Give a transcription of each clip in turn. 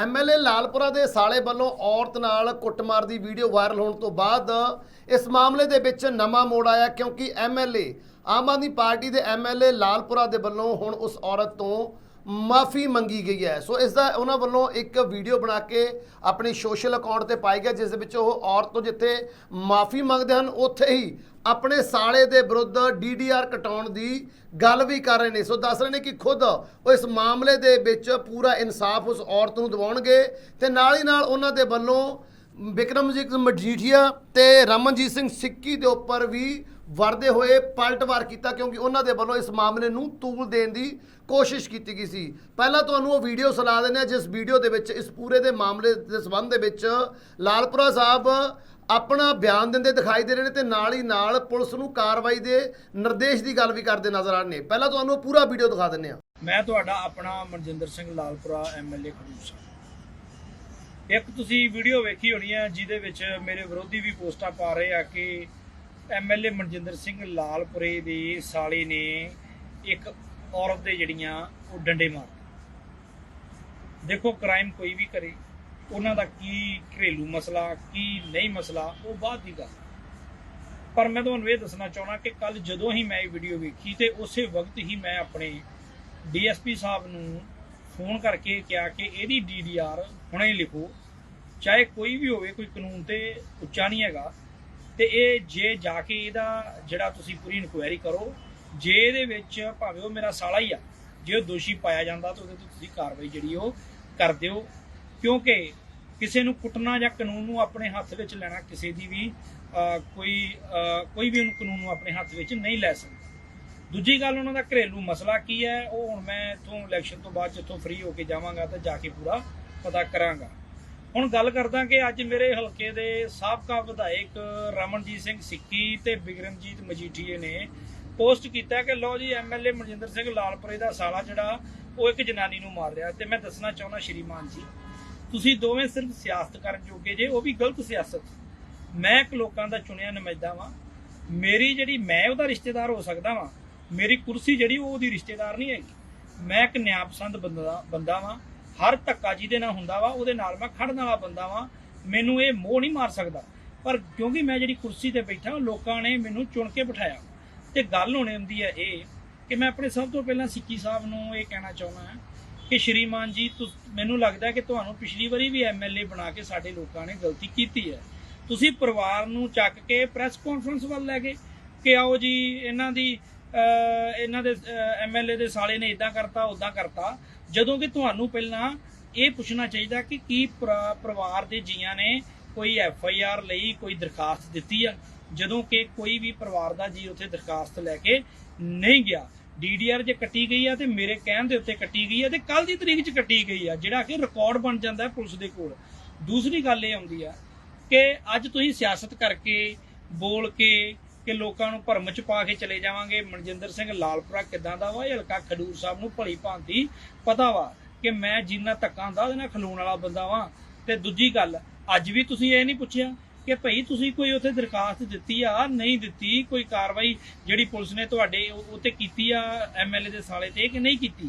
MLA Lalpura ਦੇ ਸਾਲੇ ਵੱਲੋਂ ਔਰਤ ਨਾਲ ਕੁੱਟਮਾਰ ਦੀ ਵੀਡੀਓ ਵਾਇਰਲ ਹੋਣ ਤੋਂ ਬਾਅਦ ਇਸ ਮਾਮਲੇ ਦੇ ਵਿੱਚ ਨਵਾਂ ਮੋੜ ਆਇਆ ਕਿਉਂਕਿ ਐਮਐਲਏ ਆਮ ਆਦਮੀ ਪਾਰਟੀ ਦੇ ਐਮਐਲਏ ਲਾਲਪੁਰਾ ਦੇ ਵੱਲੋਂ ਹੁਣ ਉਸ ਔਰਤ ਤੋਂ ਮਾਫੀ ਮੰਗੀ ਗਈ ਹੈ। ਸੋ ਇਸ ਦਾ ਉਹਨਾਂ ਵੱਲੋਂ ਇੱਕ ਵੀਡੀਓ ਬਣਾ ਕੇ ਆਪਣੇ ਸੋਸ਼ਲ ਅਕਾਊਂਟ ਤੇ ਪਾਈ ਗਿਆ, ਜਿਸ ਦੇ ਵਿੱਚ ਉਹ ਔਰਤ ਤੋਂ ਜਿੱਥੇ ਮਾਫੀ ਮੰਗਦੇ ਹਨ, ਉੱਥੇ ਹੀ ਆਪਣੇ ਸਾਲੇ ਦੇ ਵਿਰੁੱਧ ਡੀਡੀਆਰ ਕਟਾਉਣ ਦੀ ਗੱਲ ਵੀ ਕਰ ਰਹੇ ਨੇ। ਸੋ ਦੱਸ ਰਹੇ ਨੇ ਕਿ ਖੁਦ ਉਹ ਇਸ ਮਾਮਲੇ ਦੇ ਵਿੱਚ ਪੂਰਾ ਇਨਸਾਫ ਉਸ ਔਰਤ ਨੂੰ ਦਿਵਾਉਣਗੇ ਤੇ ਨਾਲ ਹੀ ਨਾਲ ਉਹਨਾਂ ਦੇ ਵੱਲੋਂ ਵਿਕਰਮਜੀਤ ਮਜੀਠੀਆ ਤੇ ਰਮਨਜੀਤ ਸਿੰਘ ਸਿੱਕੀ ਦੇ ਉੱਪਰ ਵੀ ਵਰਦੇ ਹੋਏ ਪਲਟਵਾਰ ਕੀਤਾ ਕਿਉਂਕਿ ਉਹਨਾਂ ਦੇ ਵੱਲੋਂ ਇਸ ਮਾਮਲੇ ਨੂੰ ਤੂਲ ਦੇਣ ਦੀ ਕੋਸ਼ਿਸ਼ ਕੀਤੀ ਗਈ ਸੀ। ਪਹਿਲਾਂ ਤੁਹਾਨੂੰ ਉਹ ਵੀਡੀਓ ਸੁਣਾ ਦਿੰਦੇ ਹਾਂ, ਜਿਸ ਵੀਡੀਓ ਦੇ ਵਿੱਚ, ਇਸ ਪੂਰੇ ਦੇ ਮਾਮਲੇ ਦੇ ਸੰਬੰਧ ਦੇ ਵਿੱਚ ਲਾਲਪੁਰਾ ਸਾਹਿਬ ਆਪਣਾ ਬਿਆਨ ਦਿੰਦੇ ਦਿਖਾਈ ਦੇ ਰਹੇ ਨੇ ਤੇ ਨਾਲ ਹੀ ਨਾਲ ਪੁਲਿਸ ਨੂੰ ਕਾਰਵਾਈ ਦੇ ਨਿਰਦੇਸ਼ ਦੀ ਗੱਲ ਵੀ ਕਰਦੇ ਨਜ਼ਰ ਆ ਰਹੇ ਨੇ। ਪਹਿਲਾਂ ਤੁਹਾਨੂੰ ਉਹ ਪੂਰਾ ਵੀਡੀਓ ਦਿਖਾ ਦਿੰਦੇ ਹਾਂ। ਮੈਂ ਤੁਹਾਡਾ ਆਪਣਾ ਮਨਜਿੰਦਰ ਸਿੰਘ ਲਾਲਪੁਰਾ ਐਮਐਲਏ ਖਡੂਰ ਸਾਹਿਬ। ਇੱਕ ਤੁਸੀਂ ਵੀਡੀਓ ਵੇਖੀ ਹੋਣੀ ਹੈ, ਜਿਹਦੇ ਵਿੱਚ ਮੇਰੇ ਵਿਰੋਧੀ ਵੀ ਪੋਸਟਾਂ ਪਾ ਰਹੇ ਆ ਕਿ ਐਮਐਲਏ ਮਨਜਿੰਦਰ ਸਿੰਘ ਲਾਲਪੁਰੇ ਦੇ ਸਾਲੇ ਨੇ ਇੱਕ ਔਰਤ ਦੇ ਜਿਹੜੀਆਂ ਉਹ ਡੰਡੇ ਮਾਰ ਦੇਖੋ ਕ੍ਰਾਈਮ ਕੋਈ ਵੀ ਕਰੇ, ਉਹਨਾਂ ਦਾ ਕੀ ਘਰੇਲੂ ਮਸਲਾ, ਕੀ ਨਹੀਂ ਮਸਲਾ, ਉਹ ਬਾਅਦ ਦੀ ਗੱਲ। ਪਰ ਮੈਂ ਤੁਹਾਨੂੰ ਇਹ ਦੱਸਣਾ ਚਾਹਣਾ ਕਿ ਕੱਲ ਜਦੋਂ ਹੀ ਮੈਂ ਇਹ ਵੀਡੀਓ ਵੇਖੀ ਤੇ ਉਸੇ ਵਕਤ ਹੀ ਮੈਂ ਆਪਣੇ ਡੀਐਸਪੀ ਸਾਹਿਬ ਨੂੰ ਫੋਨ ਕਰਕੇ ਕਿਹਾ ਕਿ ਇਹਦੀ ਡੀਡੀਆਰ ਹੁਣੇ ਲਿਖੋ। ਚਾਹੇ ਕੋਈ ਵੀ ਹੋਵੇ, ਕੋਈ ਕਾਨੂੰਨ ਤੇ ਉੱਚਾ ਨਹੀਂ ਹੈਗਾ। ਤੇ ਇਹ ਜੇ ਜਾ ਕੇ ਇਹਦਾ ਜਿਹੜਾ ਤੁਸੀਂ ਪੂਰੀ ਇਨਕੁਆਇਰੀ ਕਰੋ, ਜੇ ਇਹਦੇ ਵਿੱਚ ਭਾਵੇਂ ਉਹ ਮੇਰਾ ਸਾਲਾ ਹੀ ਆ, ਜੇ ਉਹ ਦੋਸ਼ੀ ਪਾਇਆ ਜਾਂਦਾ ਤਾਂ ਉਹਦੇ ਤੇ ਤੁਸੀਂ ਕਾਰਵਾਈ ਜਿਹੜੀ ਉਹ ਕਰ ਦਿਓ। ਕਿਉਂਕਿ ਕਿਸੇ ਨੂੰ ਕੁੱਟਣਾ ਜਾਂ ਕਾਨੂੰਨ ਨੂੰ ਆਪਣੇ ਹੱਥ ਵਿੱਚ ਲੈਣਾ ਕਿਸੇ ਦੀ ਵੀ ਕੋਈ ਕੋਈ ਵੀ ਉਹਨੂੰ ਕਾਨੂੰਨ ਨੂੰ ਆਪਣੇ ਹੱਥ ਵਿੱਚ ਨਹੀਂ ਲੈ ਸਕਦਾ। ਦੂਜੀ ਗੱਲ ਉਹਨਾਂ ਦਾ ਘਰੇਲੂ ਮਸਲਾ ਕੀ ਹੈ, ਉਹ ਹੁਣ ਮੈਂ ਇਥੋਂ ਇਲੈਕਸ਼ਨ ਤੋਂ ਬਾਅਦ ਜਿੱਥੋਂ ਫ੍ਰੀ ਹੋ ਕੇ ਜਾਵਾਂਗਾ ਤਾਂ ਜਾ ਕੇ ਪੂਰਾ ਪਤਾ ਕਰਾਂਗਾ। ਹੁਣ ਗੱਲ ਕਰਦਾ ਕਿ ਅੱਜ ਮੇਰੇ ਹਲਕੇ ਦੇ ਸਾਬਕਾ ਵਿਧਾਇਕ ਰਮਨਜੀਤ ਸਿੰਘ ਸਿੱਕੀ ਤੇ ਬਿਕਰਮਜੀਤ ਮਜੀਠੀਏ ਨੇ ਪੋਸਟ ਕੀਤਾ ਕਿ ਲਓ ਜੀ ਐਮਐਲਏ ਮਨਜਿੰਦਰ ਸਿੰਘ ਲਾਲਪੁਰੇ ਦਾ ਸਾਲਾ ਜਿਹੜਾ, ਉਹ ਇੱਕ ਜਨਾਨੀ ਨੂੰ ਮਾਰ ਰਿਹਾ ਤੇ ਮੈਂ ਦੱਸਣਾ ਚਾਹੁੰਦਾ ਸ਼੍ਰੀਮਾਨ ਜੀ, ਤੁਸੀਂ ਦੋਵੇਂ ਸਿਰਫ ਸਿਆਸਤ ਕਰਨ ਜੋਗੇ ਜੇ, ਉਹ ਵੀ ਗਲਤ ਸਿਆਸਤ। ਮੈਂ ਇੱਕ ਲੋਕਾਂ ਦਾ ਚੁਣਿਆ ਨੁਮਾਇੰਦਾ ਵਾਂ। ਮੇਰੀ ਜਿਹੜੀ ਮੈਂ ਉਹਦਾ ਰਿਸ਼ਤੇਦਾਰ ਹੋ ਸਕਦਾ ਵਾਂ, ਮੇਰੀ ਕੁਰਸੀ ਜਿਹੜੀ ਉਹ ਉਹਦੀ ਰਿਸ਼ਤੇਦਾਰ ਨਹੀਂ ਹੈਗੀ। ਮੈਂ ਇੱਕ ਨਿਆਂਪਸੰਦ ਬੰਦਾ ਬੰਦਾ ਵਾਂ। ਹਰ ਧੱਕਾ ਜਿਹਦੇ ਨਾਲ ਹੁੰਦਾ ਵਾ, ਉਹਦੇ ਨਾਲ ਮੈਂ ਖੜਨ ਵਾਲਾ ਬੰਦਾ ਵਾਂ। ਮੈਨੂੰ ਇਹ ਮੋਹ ਨਹੀਂ ਮਾਰ ਸਕਦਾ। ਪਰ ਕਿਉਂਕਿ ਮੈਂ ਜਿਹੜੀ ਕੁਰਸੀ ਤੇ ਬੈਠਾ, ਲੋਕਾਂ ਨੇ ਮੈਨੂੰ ਚੁਣ ਕੇ ਬਿਠਾਇਆ। ਤੇ ਗੱਲ ਹੋਣੀ ਹੁੰਦੀ ਹੈ ਇਹ ਕਿ ਮੈਂ ਆਪਣੇ ਸਭ ਤੋਂ ਪਹਿਲਾਂ ਸਿੱਕੀ ਸਾਹਿਬ ਨੂੰ ਇਹ ਕਹਿਣਾ ਚਾਹੁੰਦਾ ਹਾਂ ਕਿ ਸ਼੍ਰੀਮਾਨ ਜੀ ਮੈਨੂੰ ਲੱਗਦਾ ਕਿ ਤੁਹਾਨੂੰ ਪਿਛਲੀ ਵਾਰੀ ਵੀ ਐਮਐਲਏ ਬਣਾ ਕੇ ਸਾਡੇ ਲੋਕਾਂ ਨੇ ਗਲਤੀ ਕੀਤੀ ਹੈ। ਤੁਸੀਂ ਪਰਿਵਾਰ ਨੂੰ ਚੱਕ ਕੇ ਪ੍ਰੈਸ ਕਾਨਫਰੰਸ ਵੱਲ ਲੈ ਗਏ ਕਿ ਆਓ ਜੀ, ਇਹਨਾਂ ਦੀ ਇਹਨਾਂ ਦੇ ਐਮਐਲਏ ਦੇ ਸਾਲੇ ਨੇ ਇਦਾਂ ਕਰਤਾ ਉਦਾਂ ਕਰਤਾ। ਜਦੋਂ ਕਿ ਤੁਹਾਨੂੰ ਪਹਿਲਾਂ ਇਹ ਪੁੱਛਣਾ ਚਾਹੀਦਾ ਕਿ ਕੀ ਪਰਿਵਾਰ ਦੇ ਜੀਆਂ ਨੇ ਕੋਈ ਐਫ ਆਈ ਆਰ ਲਈ ਕੋਈ ਦਰਖਾਸਤ ਦਿੱਤੀ ਆ? ਜਦੋਂ ਕਿ ਕੋਈ ਵੀ ਪਰਿਵਾਰ ਦਾ ਜੀ ਉੱਥੇ ਦਰਖਾਸਤ ਲੈ ਕੇ ਨਹੀਂ ਗਿਆ। ਡੀਡੀਆਰ ਜੇ ਕੱਟੀ ਗਈ ਆ ਤੇ ਮੇਰੇ ਕਹਿਣ ਦੇ ਉੱਤੇ ਕੱਟੀ ਗਈ ਆ ਤੇ ਕੱਲ ਦੀ ਤਰੀਕ 'ਚ ਕੱਟੀ ਗਈ ਆ, ਜਿਹੜਾ ਕਿ ਰਿਕਾਰਡ ਬਣ ਜਾਂਦਾ ਹੈ ਪੁਲਿਸ ਦੇ ਕੋਲ। ਦੂਸਰੀ ਗੱਲ ਇਹ ਆਉਂਦੀ ਆ ਕਿ ਅੱਜ ਤੁਸੀਂ ਸਿਆਸਤ ਕਰਕੇ ਬੋਲ ਕੇ ਕਿ ਲੋਕਾਂ ਨੂੰ ਭਰਮ ਚ ਪਾ ਕੇ ਚਲੇ ਜਾਵਾਂਗੇ। ਮਨਜਿੰਦਰ ਸਿੰਘ ਲਾਲਪੁਰਾ ਕਿਦਾਂ ਦਾ ਵਾ? ਇਹ ਹਲਕਾ ਖਡੂਰ ਸਾਹਿਬ ਨੂੰ ਭਲੀ ਭਾਂਤੀ ਪਤਾ ਵਾ ਕਿ ਮੈਂ ਜਿੰਨਾ ਧੱਕਾ ਹੁੰਦਾ ਉਹਦੇ ਨਾਲ ਖਲੋਣ ਵਾਲਾ ਬੰਦਾ ਵਾਂ। ਤੇ ਦੂਜੀ ਗੱਲ, ਅੱਜ ਵੀ ਤੁਸੀਂ ਇਹ ਨਹੀਂ ਪੁੱਛਿਆ ਕਿ ਭਈ ਤੁਸੀਂ ਕੋਈ ਉੱਥੇ ਦਰਖਾਸਤ ਦਿੱਤੀ ਆ, ਨਹੀਂ ਦਿੱਤੀ, ਕੋਈ ਕਾਰਵਾਈ ਜਿਹੜੀ ਪੁਲਿਸ ਨੇ ਤੁਹਾਡੇ ਉਹ- ਉੱਤੇ ਕੀਤੀ ਆ ਐਮਐਲਏ ਦੇ ਸਾਲੇ ਤੇ ਕਿ ਨਹੀਂ ਕੀਤੀ?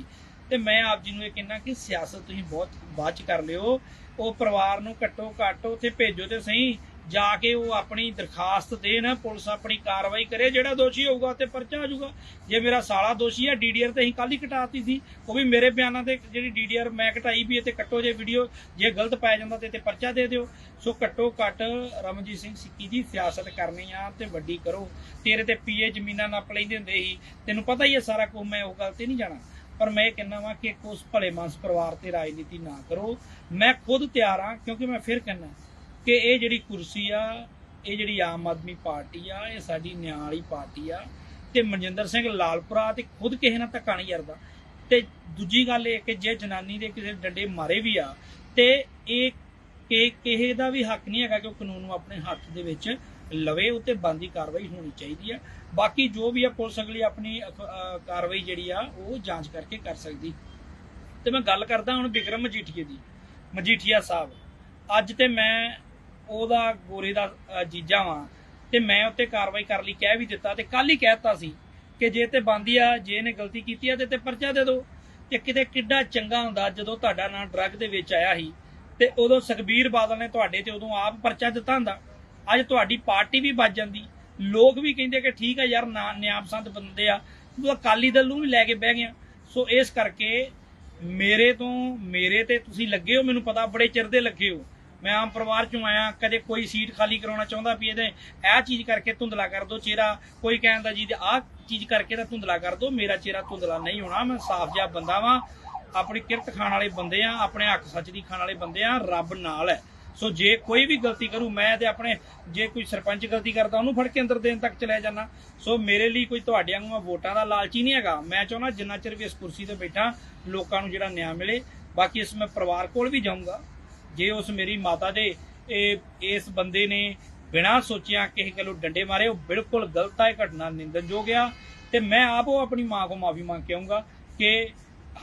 ਤੇ ਮੈਂ ਆਪ ਜੀ ਨੂੰ ਇਹ ਕਹਿਣਾ ਕਿ ਸਿਆਸਤ ਤੁਸੀਂ ਬਹੁਤ ਬਾਅਦ ਚ ਕਰ ਲਿਓ। ਉਹ ਪਰਿਵਾਰ ਨੂੰ ਘੱਟੋ ਘੱਟ ਉੱਥੇ ਭੇਜੋ ਤੇ ਸਹੀ। ਜਾ ਕੇ ਉਹ ਆਪਣੀ ਦਰਖਾਸਤ ਦੇਣ, ਪੁਲਿਸ ਆਪਣੀ ਕਾਰਵਾਈ ਕਰੇ, ਜਿਹੜਾ ਦੋਸ਼ੀ ਹੋਊਗਾ ਤੇ ਪਰਚਾ ਹੋ ਜਾਊਗਾ। ਜੇ ਮੇਰਾ ਸਾਲਾ ਦੋਸ਼ੀ ਹੈ ਡੀਡੀਆਰ ਤੇ ਅਸੀਂ ਕੱਲ ਹੀ ਕਟਾਤੀ ਸੀ, ਉਹ ਵੀ ਮੇਰੇ ਬਿਆਨਾਂ ਤੇ ਜਿਹੜੀ ਡੀਡੀਆਰ ਮੈਂ ਕਟਾਈ ਵੀ ਹੈ ਤੇ ਕੱਟੋ ਜੇ ਵੀਡੀਓ, ਜੇ ਗਲਤ ਪਾਇਆ ਜਾਂਦਾ ਤੇ ਤੇ ਪਰਚਾ ਦੇ ਦਿਓ। ਸੋ ਘੱਟੋ ਘੱਟ ਰਮਨਜੀਤ ਸਿੰਘ ਸਿੱਕੀ ਦੀ ਸਿਆਸਤ ਕਰਨੀ ਆ ਤੇ ਵੱਡੀ ਕਰੋ। ਤੇਰੇ ਤੇ ਪੀਏ ਜ਼ਮੀਨਾਂ ਨੱਪ ਲੈਂਦੇ ਹੁੰਦੇ ਸੀ। ਤੈਨੂੰ ਪਤਾ ਹੀ ਹੈ ਸਾਰਾ ਕੁਝ ਮੈਂ ਉਹ ਗੱਲ ਤੇ ਨਹੀਂ ਜਾਣਾ। ਪਰ ਮੈਂ ਇਹ ਕਹਿੰਦਾ ਵਾਂ ਕਿ ਉਸ ਭਲੇ ਮਾਨਸ ਪਰਿਵਾਰ ਤੇ ਰਾਜਨੀਤੀ ਨਾ ਕਰੋ। ਮੈਂ ਖੁਦ ਤਿਆਰ ਹਾਂ, ਕਿਉਂਕਿ ਮੈਂ ਫਿਰ ਕਹਿੰਦਾ ਕਿ ਇਹ ਜਿਹੜੀ ਕੁਰਸੀ ਆ, ਇਹ ਜਿਹੜੀ ਆਮ ਆਦਮੀ ਪਾਰਟੀ ਆ, ਇਹ ਸਾਡੀ ਨਿਆਂ ਵਾਲੀ ਪਾਰਟੀ ਆ ਤੇ ਮਨਜਿੰਦਰ ਸਿੰਘ ਲਾਲਪੁਰਾ ਤੇ ਖੁਦ ਕਿਸੇ ਨਾਲ ਧੱਕਾ ਨਹੀਂ ਕਰਦਾ। ਤੇ ਦੂਜੀ ਗੱਲ ਇਹ ਕਿ ਜੇ ਜਨਾਨੀ ਦੇ ਕਿਸੇ ਡੰਡੇ ਮਾਰੇ ਵੀ ਆ, ਤੇ ਇਹ ਕਿ ਕਿਸੇ ਦਾ ਵੀ ਹੱਕ ਨਹੀਂ ਹੈਗਾ ਕਿ ਉਹ ਕਾਨੂੰਨ ਨੂੰ ਆਪਣੇ ਹੱਥ ਦੇ ਵਿੱਚ ਲਵੇ, ਉਤੇ ਬੰਦੀ ਕਾਰਵਾਈ ਹੋਣੀ ਚਾਹੀਦੀ ਆ। ਬਾਕੀ ਜੋ ਵੀ ਆ, ਪੁਲਿਸ ਅਗਲੀ ਆਪਣੀ ਕਾਰਵਾਈ ਜਿਹੜੀ ਆ, ਉਹ ਜਾਂਚ ਕਰਕੇ ਕਰ ਸਕਦੀ। ਤੇ ਮੈਂ ਗੱਲ ਕਰਦਾ ਹੁਣ ਵਿਕਰਮ ਮਜੀਠੀਏ ਦੀ, ਮਜੀਠੀਆ ਸਾਹਿਬ। ਅੱਜ ਤੇ ਮੈਂ ਉਹਦਾ ਗੋਰੇ ਦਾ ਅਹ, ਜੀਜਾ ਵਾਂ। ਤੇ ਮੈਂ ਉੱਤੇ ਕਾਰਵਾਈ ਕਰਨ ਲਈ ਕਹਿ ਵੀ ਦਿੱਤਾ ਤੇ ਕੱਲ ਹੀ ਕਹਿਤਾ ਸੀ ਕਿ ਜੇ ਤੇ ਬੰਦੀ ਆ ਜੇ ਇਹਨੇ ਗਲਤੀ ਕੀਤੀ ਆ ਤੇ ਤੇ ਪਰਚਾ ਦੇ ਦਿਓ। ਤੇ ਕਿਤੇ ਕਿੱਡਾ ਚੰਗਾ ਹੁੰਦਾ ਜਦੋਂ ਤੁਹਾਡਾ ਨਾਂ ਡਰੱਗ ਦੇ ਵਿੱਚ ਆਇਆ ਸੀ ਤੇ ਉਦੋਂ ਸੁਖਬੀਰ ਬਾਦਲ ਨੇ ਤੁਹਾਡੇ ਤੇ ਉਦੋਂ ਆਪ ਪਰਚਾ ਦਿੱਤਾ ਹੁੰਦਾ। ਅੱਜ ਤੁਹਾਡੀ ਪਾਰਟੀ ਵੀ ਵੱਜ ਜਾਂਦੀ। ਲੋਕ ਵੀ ਕਹਿੰਦੇ ਕਿ ਠੀਕ ਆ ਯਾਰ ਨਾ ਨਿਆਮਸੰਦ ਬੰਦੇ ਆ। ਤੂੰ ਅਕਾਲੀ ਦਲ ਨੂੰ ਵੀ ਲੈ ਕੇ ਬਹਿ ਗਿਆ ਸੋ ਇਸ ਕਰਕੇ ਮੇਰੇ ਤੋਂ ਮੇਰੇ ਤੇ ਤੁਸੀਂ ਲੱਗੇ ਹੋ ਮੈਨੂੰ ਪਤਾ ਬੜੇ ਚਿਰ ਦੇ ਲੱਗੇ ਹੋ। ਮੈਂ ਆਮ ਪਰਿਵਾਰ ਚੋਂ ਆਇਆ, ਕਦੇ ਕੋਈ ਸੀਟ ਖਾਲੀ ਕਰਾਉਣਾ ਚਾਹੁੰਦਾ ਵੀ ਇਹਦੇ, ਇਹ ਚੀਜ਼ ਕਰਕੇ ਧੁੰਦਲਾ ਕਰ ਦੋ ਚਿਹਰਾ, ਕੋਈ ਕਹਿੰਦਾ ਜੀ ਆਹ ਚੀਜ਼ ਕਰਕੇ ਤਾਂ ਧੁੰਦਲਾ ਕਰ ਦੋ, ਮੇਰਾ ਚਿਹਰਾ ਧੁੰਦਲਾ ਨਹੀਂ ਹੋਣਾ, ਮੈਂ ਸਾਫ਼ ਜਿਹਾ ਬੰਦਾ ਵਾਂ, ਆਪਣੀ ਕਿਰਤ ਖਾਣ ਵਾਲੇ ਬੰਦੇ ਆ, ਆਪਣੇ ਹੱਕ ਸੱਚ ਦੀ ਖਾਣ ਵਾਲੇ ਬੰਦੇ ਆ, ਰੱਬ ਨਾਲ ਹੈ। ਸੋ ਜੇ ਕੋਈ ਵੀ ਗਲਤੀ ਕਰੂ, ਮੈਂ ਤੇ ਆਪਣੇ, ਜੇ ਕੋਈ ਸਰਪੰਚ ਗਲਤੀ ਕਰਦਾ, ਉਹਨੂੰ ਫੜ ਕੇ ਅੰਦਰ ਦੇਣ ਤੱਕ ਚਲਿਆ ਜਾਣਾ ਸੋ ਮੇਰੇ ਲਈ ਕੋਈ ਤੁਹਾਡੇ ਵਾਂਗੂ ਮੈਂ ਵੋਟਾਂ ਦਾ ਲਾਲਚੀ ਨਹੀਂ ਹੈਗਾ। ਮੈਂ ਚਾਹੁੰਦਾ ਜਿੰਨਾ ਚਿਰ ਵੀ ਇਸ ਕੁਰਸੀ ਤੇ ਬੈਠਾ, ਲੋਕਾਂ ਨੂੰ ਜਿਹੜਾ ਨਿਆਂ ਮਿਲੇ, ਬਾਕੀ ਇਸ ਮੈਂ ਪਰਿਵਾਰ ਕੋਲ ਵੀ ਜਾਊਂਗਾ। ਜੇ ਉਸ ਮੇਰੀ ਮਾਤਾ ਦੇ ਇਹ, ਇਸ ਬੰਦੇ ਨੇ ਬਿਨਾਂ ਸੋਚਿਆ ਕਿਸੇ ਕੋਲੋਂ ਡੰਡੇ ਮਾਰੇ, ਉਹ ਬਿਲਕੁਲ ਗਲਤ ਹੈ ਘਟਨਾ ਨਿੰਦਨਯੋਗ ਆ। ਤੇ ਮੈਂ ਆਪ ਉਹ ਆਪਣੀ ਮਾਂ ਕੋ ਮਾਫੀ ਮੰਗ ਕੇ ਆਉਂਗਾ ਕਿ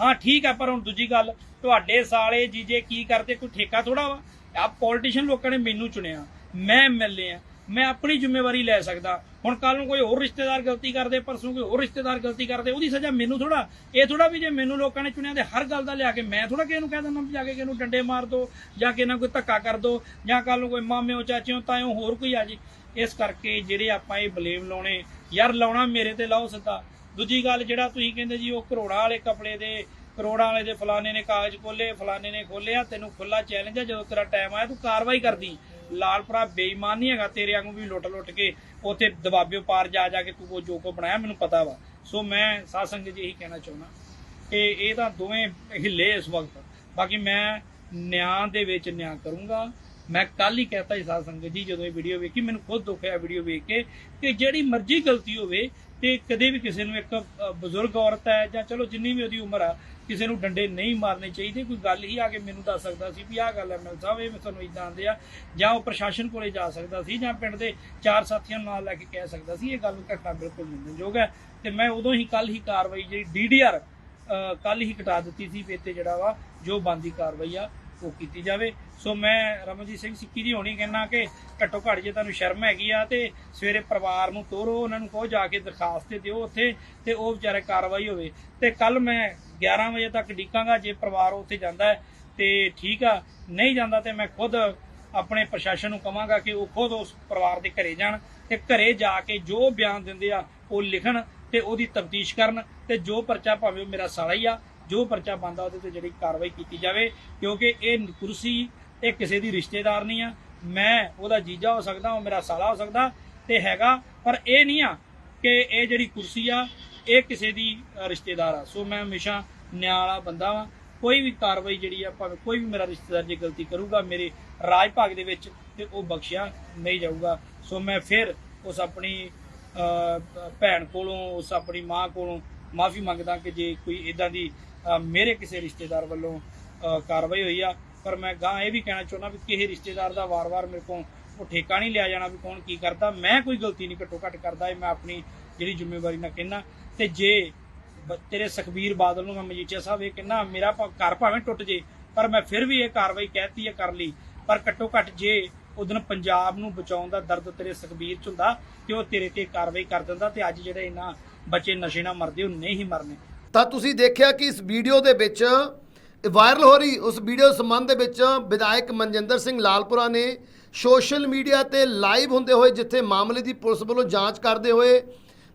ਹਾਂ, ਠੀਕ ਆ, ਪਰ ਹੁਣ ਦੂਜੀ ਗੱਲ, ਤੁਹਾਡੇ ਸਾਲੇ ਜੀਜੇ ਕੀ ਕਰਦੇ, ਕੋਈ ਠੇਕਾ ਥੋੜਾ ਵਾ? ਆ ਪੋਲੀਟੀਸ਼ੀਅਨ ਲੋਕਾਂ ਨੇ ਮੈਨੂੰ ਚੁਣਿਆ। ਮੈਂ ਐਮਐਲਏ ਆ। ਮੈਂ ਆਪਣੀ ਜ਼ਿੰਮੇਵਾਰੀ ਲੈ ਸਕਦਾ। ਹੁਣ ਕੱਲ ਨੂੰ ਕੋਈ ਹੋਰ ਰਿਸ਼ਤੇਦਾਰ ਗਲਤੀ ਕਰਦੇ, ਪਰਸੋਂ ਕੋਈ ਹੋਰ ਰਿਸ਼ਤੇਦਾਰ ਗਲਤੀ ਕਰਦੇ, ਉਹਦੀ ਸਜ਼ਾ ਮੈਨੂੰ ਥੋੜਾ ਇਹ ਥੋੜਾ ਵੀ ਜੇ ਮੈਨੂੰ ਲੋਕਾਂ ਨੇ ਚੁਣਿਆ ਤੇ ਹਰ ਗੱਲ ਦਾ ਲਿਆ ਕੇ ਮੈਂ ਥੋੜਾ ਕਿਸੇ ਨੂੰ ਕਹਿ ਦਿੰਦਾ ਜਾ ਕੇ ਕਿਸੇ ਨੂੰ ਡੰਡੇ ਮਾਰ ਦੋ, ਜਾਂ ਕਿਸੇ ਨਾਲ ਕੋਈ ਧੱਕਾ ਕਰ ਦੋ, ਜਾਂ ਕੱਲ ਨੂੰ ਕੋਈ ਮਾਮਿਓ, ਚਾਚਿਓ, ਤਾਇਓ ਹੋਰ ਕੋਈ ਆ ਜੀ। ਇਸ ਕਰਕੇ ਜਿਹੜੇ ਆਪਾਂ ਇਹ ਬਲੇਮ ਲਾਉਣੇ, ਯਾਰ ਲਾਉਣਾ ਮੇਰੇ ਤੇ ਲਾਓ ਸਿੱਧਾ। ਦੂਜੀ ਗੱਲ ਜਿਹੜਾ ਤੁਸੀਂ ਕਹਿੰਦੇ ਜੀ ਉਹ ਕਰੋੜਾਂ ਵਾਲੇ ਕੱਪੜੇ ਦੇ, ਕਰੋੜਾਂ ਵਾਲੇ ਦੇ ਫਲਾਣੇ ਨੇ ਕਾਗਜ਼ ਖੋਲੇ ਫਲਾਣੇ ਨੇ ਖੋਲਿਆ ਤੈਨੂੰ ਖੁੱਲਾ ਚੈਲੰਜ ਹੈ ਜਦੋਂ ਤੇਰਾ ਟਾਈਮ ਆਇਆ ਤੂੰ ਕਾਰਵਾਈ ਕਰਦੀ। ਲਾਲਪੁਰਾ ਬੇਈਮਾਨ ਨਹੀਂ ਹੈਗਾ, ਤੇਰੇ ਵਾਂਗੂ ਵੀ ਲੁੱਟ ਲੁੱਟ ਕੇ ਉੱਥੇ ਦਬਾਬਿਓ ਪਾਰ ਜਾ ਜਾ ਕੇ ਤੂੰ ਉਹ ਜੋ ਕੋ ਬਣਾਇਆ, ਮੈਨੂੰ ਪਤਾ ਵਾ। ਸੋ ਮੈਂ ਸਾਧ ਸੰਗਤ ਜੀ ਇਹੀ ਕਹਿਣਾ ਚਾਹੁੰਦਾ ਕਿ ਇਹ ਤਾਂ ਦੋਵੇਂ ਹਿੱਲੇ ਇਸ ਵਕਤ। ਬਾਕੀ ਮੈਂ ਨਿਆਂ ਦੇ ਵਿੱਚ ਨਿਆਂ ਕਰੂੰਗਾ। ਮੈਂ ਕੱਲ ਹੀ ਕਹਤਾ ਸੀ ਸਾਧ ਸੰਗਤ ਜੀ ਜਦੋਂ ਇਹ ਵੀਡੀਓ ਵੇਖੀ, ਮੈਨੂੰ ਖੁਦ ਦੁੱਖ ਹੋਇਆ ਵੀਡੀਓ ਵੇਖ ਕੇ ਕਿ ਜਿਹੜੀ ਮਰਜ਼ੀ ਗਲਤੀ ਹੋਵੇ ਤੇ ਕਦੇ ਵੀ ਕਿਸੇ ਨੂੰ ਇੱਕ ਬਜ਼ੁਰਗ ਔਰਤ ਹੈ ਜਾਂ ਚਲੋ ਜਿੰਨੀ ਵੀ ਉਹਦੀ ਉਮਰ ਆ, ਕਿਸੇ ਨੂੰ ਡੰਡੇ ਨਹੀਂ ਮਾਰਨੇ ਚਾਹੀਦੇ। ਕੋਈ ਗੱਲ ਹੀ ਆ ਕੇ ਮੈਨੂੰ ਦੱਸ ਸਕਦਾ ਸੀ ਵੀ ਆਹ ਗੱਲ ਹੈ ਮਿਲ ਸਾਹਿਬ ਇਹ ਤੁਹਾਨੂੰ ਇਦਾਂ ਆਂਦੇ ਆ। ਜਾਂ ਉਹ ਪ੍ਰਸ਼ਾਸਨ ਕੋਲੇ ਜਾ ਸਕਦਾ ਸੀ ਜਾਂ ਪਿੰਡ ਦੇ ਚਾਰ ਸਾਥੀਆਂ ਨੂੰ ਨਾਲ ਲੈ ਕੇ ਕਹਿ ਸਕਦਾ ਸੀ, ਇਹ ਗੱਲ ਘਟਨਾ ਬਿਲਕੁਲ ਨਿੰਦਣਯੋਗ ਹੈ। ਤੇ ਮੈਂ ਉਦੋਂ ਹੀ ਕੱਲ ਹੀ ਕਾਰਵਾਈ ਜਿਹੜੀ ਡੀਡੀਆਰ ਕੱਲ ਹੀ ਕਟਾ ਦਿੱਤੀ ਸੀ ਵੀ ਇੱਥੇ ਜਿਹੜਾ ਵਾ, ਜੋ ਬੰਦੀ ਕਾਰਵਾਈ ਆ ਉਹ ਕੀਤੀ ਜਾਵੇ। ਸੋ ਮੈਂ ਰਮਨਜੀਤ ਸਿੰਘ ਸਿੱਕੀ ਦੀ ਹੋਣੀ ਕਹਿਣਾ ਕਿ ਘੱਟੋ ਘੱਟ ਜੇ ਤੁਹਾਨੂੰ ਸ਼ਰਮ ਹੈਗੀ ਆ ਤੇ ਸਵੇਰੇ ਪਰਿਵਾਰ ਨੂੰ ਤੋਰੋ, ਉਹਨਾਂ ਨੂੰ ਕਹੋ ਜਾ ਕੇ ਦਰਖਾਸਤ ਤੇ ਦਿਓ ਉੱਥੇ ਤੇ ਉਹ ਵਿਚਾਰੇ ਕਾਰਵਾਈ ਹੋਵੇ। ਤੇ ਕੱਲ ਮੈਂ 11 ਵਜੇ ਤੱਕ ਡੀਕਾਂਗਾ ਜੇ ਪਰਿਵਾਰ ਉੱਥੇ ਜਾਂਦਾ ਤੇ ਠੀਕ ਆ। ਨਹੀਂ ਜਾਂਦਾ ਤੇ ਮੈਂ ਖੁਦ ਆਪਣੇ ਪ੍ਰਸ਼ਾਸਨ ਨੂੰ ਕਵਾਂਗਾ ਕਿ ਉਹ ਖੁਦ ਉਸ ਪਰਿਵਾਰ ਦੇ ਘਰੇ ਜਾਣ ਤੇ ਘਰੇ ਜਾ ਕੇ ਜੋ ਬਿਆਨ ਦਿੰਦੇ ਆ ਉਹ ਲਿਖਣ ਤੇ ਉਹਦੀ ਤਫਤੀਸ਼ ਕਰਨ ਤੇ ਜੋ ਪਰਚਾ ਭਾਵੇਂ ਮੇਰਾ ਸਾਲਾ ਹੀ ਆ ਜੋ ਪਰਚਾ ਬੰਦਾ ਉਹਦੇ ਤੇ ਜਿਹੜੀ ਕਾਰਵਾਈ ਕੀਤੀ ਜਾਵੇ ਕਿਉਂਕਿ ਇਹ ਕੁਰਸੀ ਇਹ ਕਿਸੇ ਦੀ ਰਿਸ਼ਤੇਦਾਰ ਨਹੀਂ ਆ। ਮੈਂ ਉਹਦਾ ਜੀਜਾ ਹੋ ਸਕਦਾ ਉਹ ਮੇਰਾ ਸਾਲਾ ਹੋ ਸਕਦਾ ਤੇ ਹੈਗਾ ਪਰ ਇਹ ਨਹੀਂ ਆ ਕਿ ਇਹ ਜਿਹੜੀ ਕੁਰਸੀ ਆ ਇਹ ਕਿਸੇ ਦੀ ਰਿਸ਼ਤੇਦਾਰ ਆ। ਸੋ ਮੈਂ ਹਮੇਸ਼ਾ ਨਿਆਂ ਵਾਲਾ ਬੰਦਾ ਵਾਂ। ਕੋਈ ਵੀ ਕਾਰਵਾਈ ਜਿਹੜੀ ਆ ਭਾਵੇਂ ਕੋਈ ਵੀ ਮੇਰਾ ਰਿਸ਼ਤੇਦਾਰ ਜੇ ਗਲਤੀ ਕਰੂਗਾ ਮੇਰੇ ਰਾਜ ਭਾਗ ਦੇ ਵਿੱਚ ਤੇ ਉਹ ਬਖਸ਼ਿਆ ਨਹੀਂ ਜਾਊਗਾ। ਸੋ ਮੈਂ ਫਿਰ ਉਸ ਆਪਣੀ ਅ, ਭੈਣ ਕੋਲੋਂ ਉਸ ਆਪਣੀ ਮਾਂ ਕੋਲੋਂ ਮਾਫੀ ਮੰਗਦਾ ਕਿ ਜੇ ਕੋਈ ਇਦਾਂ ਦੀ ਮੇਰੇ ਕਿਸੇ ਰਿਸ਼ਤੇਦਾਰ ਵੱਲੋਂ ਕਾਰਵਾਈ ਹੋਈ ਆ, ਪਰ ਮੈਂ ਗਾਂ ਇਹ ਵੀ ਕਹਿਣਾ ਚਾਹੁੰਦਾ ਵੀ ਕਿਸੇ ਰਿਸ਼ਤੇਦਾਰ ਦਾ ਵਾਰ-ਵਾਰ ਮੇਰੇ ਕੋਲ ਉਹ ਠੇਕਾ ਨਹੀਂ ਲਿਆ ਜਾਣਾ ਵੀ ਕੌਣ ਕੀ ਕਰਦਾ, ਮੈਂ ਕੋਈ ਗਲਤੀ ਨਹੀਂ ਘੱਟੋ ਘੱਟ ਕਰਦਾ, ਇਹ ਮੈਂ ਆਪਣੀ ਜਿਹੜੀ ਜ਼ਿੰਮੇਵਾਰੀ ਨਾਲ ਕਹਿਣਾ ਤੇ ਜੇ ਤੇਰੇ ਸੁਖਬੀਰ ਬਾਦਲ ਨੂੰ ਮੈਂ ਮਜੀਠੀਆ ਸਾਹਿਬ ਇਹ ਕਹਿਣਾ ਮੇਰਾ ਘਰ ਭਾਵੇਂ ਟੁੱਟ ਜੇ, ਪਰ ਮੈਂ ਫਿਰ ਵੀ ਇਹ ਕਾਰਵਾਈ ਕਹਿਤੀ ਹੈ ਕਰ ਲਈ। ਪਰ ਘੱਟੋ ਘੱਟ ਜੇ ਉਦੋਂ ਪੰਜਾਬ ਨੂੰ ਬਚਾਉਣ ਦਾ ਦਰਦ ਤੇਰੇ ਸੁਖਬੀਰ ਚ ਹੁੰਦਾ ਤੇ ਉਹ ਤੇਰੇ ਤੇ ਕਾਰਵਾਈ ਕਰ ਦਿੰਦਾ ਤੇ ਅੱਜ ਜਿਹੜਾ ਇਹਨਾਂ ਬੱਚੇ ਨਸ਼ੇ ਨਾਲ ਮਰਦੇ ਉਹ ਨਹੀਂ ਮਰਨੇ। ਤਾਂ ਤੁਸੀਂ ਦੇਖਿਆ ਕਿ ਇਸ ਵੀਡੀਓ ਦੇ ਵਿੱਚ ਵਾਇਰਲ ਹੋ ਰਹੀ, ਉਸ ਵੀਡੀਓ ਸੰਬੰਧ ਦੇ ਵਿੱਚ ਵਿਧਾਇਕ ਮਨਜਿੰਦਰ ਸਿੰਘ ਲਾਲਪੁਰਾ ਨੇ ਸੋਸ਼ਲ ਮੀਡੀਆ ਤੇ ਲਾਈਵ ਹੁੰਦੇ ਹੋਏ, ਜਿੱਥੇ ਮਾਮਲੇ ਦੀ ਪੁਲਿਸ ਵੱਲੋਂ ਜਾਂਚ ਕਰਦੇ ਹੋਏ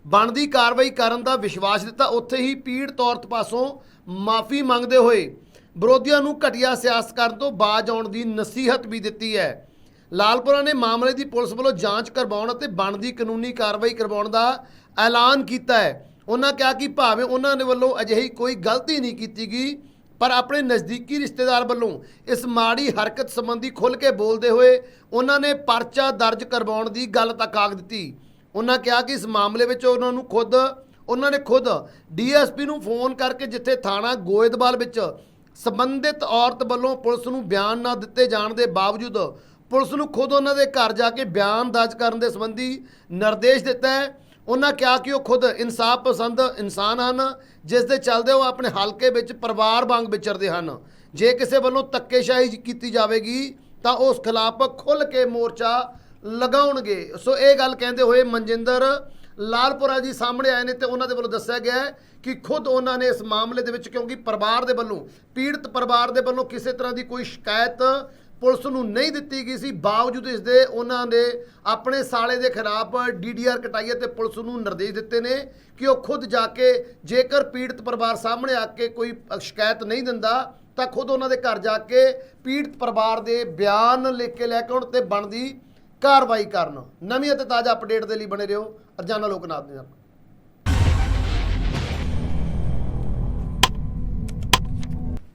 ਬਣਦੀ ਕਾਰਵਾਈ ਕਰਨ ਦਾ ਵਿਸ਼ਵਾਸ ਦਿੱਤਾ, ਉੱਥੇ ਹੀ ਪੀੜ ਤੌਰ ਪਾਸੋਂ ਮਾਫੀ ਮੰਗਦੇ ਹੋਏ ਵਿਰੋਧੀਆਂ ਨੂੰ ਘਟੀਆ ਸਿਆਸਤ ਕਰਨ ਤੋਂ ਬਾਜ ਆਉਣ ਦੀ ਨਸੀਹਤ ਵੀ ਦਿੱਤੀ ਹੈ। ਲਾਲਪੁਰਾ ਨੇ ਮਾਮਲੇ ਦੀ ਪੁਲਿਸ ਵੱਲੋਂ ਜਾਂਚ ਕਰਵਾਉਣ ਅਤੇ ਬਣਦੀ ਕਾਨੂੰਨੀ ਕਾਰਵਾਈ ਕਰਵਾਉਣ ਦਾ ਐਲਾਨ ਕੀਤਾ ਹੈ। ਉਹਨਾਂ ਕਿਹਾ ਕਿ ਭਾਵੇਂ ਉਹਨਾਂ ਦੇ ਵੱਲੋਂ ਅਜਿਹੀ ਕੋਈ ਗਲਤੀ ਨਹੀਂ ਕੀਤੀ ਗਈ, ਪਰ ਆਪਣੇ ਨਜ਼ਦੀਕੀ ਰਿਸ਼ਤੇਦਾਰ ਵੱਲੋਂ ਇਸ ਮਾੜੀ ਹਰਕਤ ਸੰਬੰਧੀ ਖੁੱਲ੍ਹ ਕੇ ਬੋਲਦੇ ਹੋਏ ਉਹਨਾਂ ਨੇ ਪਰਚਾ ਦਰਜ ਕਰਵਾਉਣ ਦੀ ਗੱਲ ਤੱਕ ਆਖ ਦਿੱਤੀ। ਉਹਨਾਂ ਕਿਹਾ ਕਿ ਇਸ ਮਾਮਲੇ ਵਿੱਚ ਉਹਨਾਂ ਨੂੰ ਖੁਦ, ਉਹਨਾਂ ਨੇ ਖੁਦ ਡੀਐਸਪੀ ਨੂੰ ਫੋਨ ਕਰਕੇ ਜਿੱਥੇ ਥਾਣਾ ਗੋਇਦਵਾਲ ਵਿੱਚ ਸੰਬੰਧਿਤ ਔਰਤ ਵੱਲੋਂ ਪੁਲਿਸ ਨੂੰ ਬਿਆਨ ਨਾ ਦਿੱਤੇ ਜਾਣ ਦੇ ਬਾਵਜੂਦ ਪੁਲਿਸ ਨੂੰ ਖੁਦ ਉਹਨਾਂ ਦੇ ਘਰ ਜਾ ਕੇ ਬਿਆਨ ਦਰਜ ਕਰਨ ਦੇ ਸੰਬੰਧੀ ਨਿਰਦੇਸ਼ ਦਿੱਤਾ ਹੈ। ਉਹਨਾਂ ਕਿਹਾ ਕਿ ਉਹ ਖੁਦ ਇਨਸਾਫ ਪਸੰਦ ਇਨਸਾਨ ਹਨ, ਜਿਸ ਦੇ ਚੱਲਦੇ ਉਹ ਆਪਣੇ ਹਲਕੇ ਵਿੱਚ ਪਰਿਵਾਰ ਵਾਂਗ ਵਿਚਰਦੇ ਹਨ। ਜੇ ਕਿਸੇ ਵੱਲੋਂ ਧੱਕੇਸ਼ਾਹੀ ਕੀਤੀ ਜਾਵੇਗੀ, ਤਾਂ ਉਸ ਖਿਲਾਫ ਖੁੱਲ੍ਹ ਕੇ ਮੋਰਚਾ ਲਗਾਉਣਗੇ। ਸੋ ਇਹ ਗੱਲ ਕਹਿੰਦੇ ਹੋਏ ਮਨਜਿੰਦਰ ਲਾਲਪੁਰਾ ਜੀ ਸਾਹਮਣੇ ਆਏ ਨੇ ਤੇ ਉਹਨਾਂ ਦੇ ਵੱਲੋਂ ਦੱਸਿਆ ਗਿਆ ਕਿ ਖੁਦ ਉਹਨਾਂ ਨੇ ਇਸ ਮਾਮਲੇ ਦੇ ਵਿੱਚ ਕਿਉਂਕਿ ਪਰਿਵਾਰ ਦੇ ਵੱਲੋਂ, ਪੀੜਤ ਪਰਿਵਾਰ ਦੇ ਵੱਲੋਂ ਕਿਸੇ ਤਰ੍ਹਾਂ ਦੀ ਕੋਈ ਸ਼ਿਕਾਇਤ ਪੁਲਿਸ ਨੂੰ ਨਹੀਂ ਦਿੱਤੀ ਗਈ ਸੀ। ਬਾਵਜੂਦ ਇਸ ਦੇ ਉਹਨਾਂ ਨੇ ਆਪਣੇ ਸਾਲੇ ਦੇ ਖਿਲਾਫ ਡੀਡੀਆਰ ਕਟਾਈ ਹੈ ਤੇ ਪੁਲਿਸ ਨੂੰ ਨਿਰਦੇਸ਼ ਦਿੱਤੇ ਨੇ ਕਿ ਉਹ ਖੁਦ ਜਾ ਕੇ ਜੇਕਰ ਪੀੜਤ ਪਰਿਵਾਰ ਸਾਹਮਣੇ ਆ ਕੇ ਕੋਈ ਸ਼ਿਕਾਇਤ ਨਹੀਂ ਦਿੰਦਾ, ਤਾਂ ਖੁਦ ਉਹਨਾਂ ਦੇ ਘਰ ਜਾ ਕੇ ਪੀੜਤ ਪਰਿਵਾਰ ਦੇ ਬਿਆਨ ਲਿਖ ਕੇ ਲੈ ਕੇ ਆਉਣ ਤੇ ਬਣਦੀ ਕਾਰਵਾਈ ਕਰਨ। ਨਵੀਂ ਅਤੇ ਤਾਜ਼ਾ ਅਪਡੇਟ ਦੇ ਲਈ ਬਣੇ ਰਹੋ। ਰਜਾਨਾ ਲੋਕਨਾਥ ਦੇ ਨਾਲ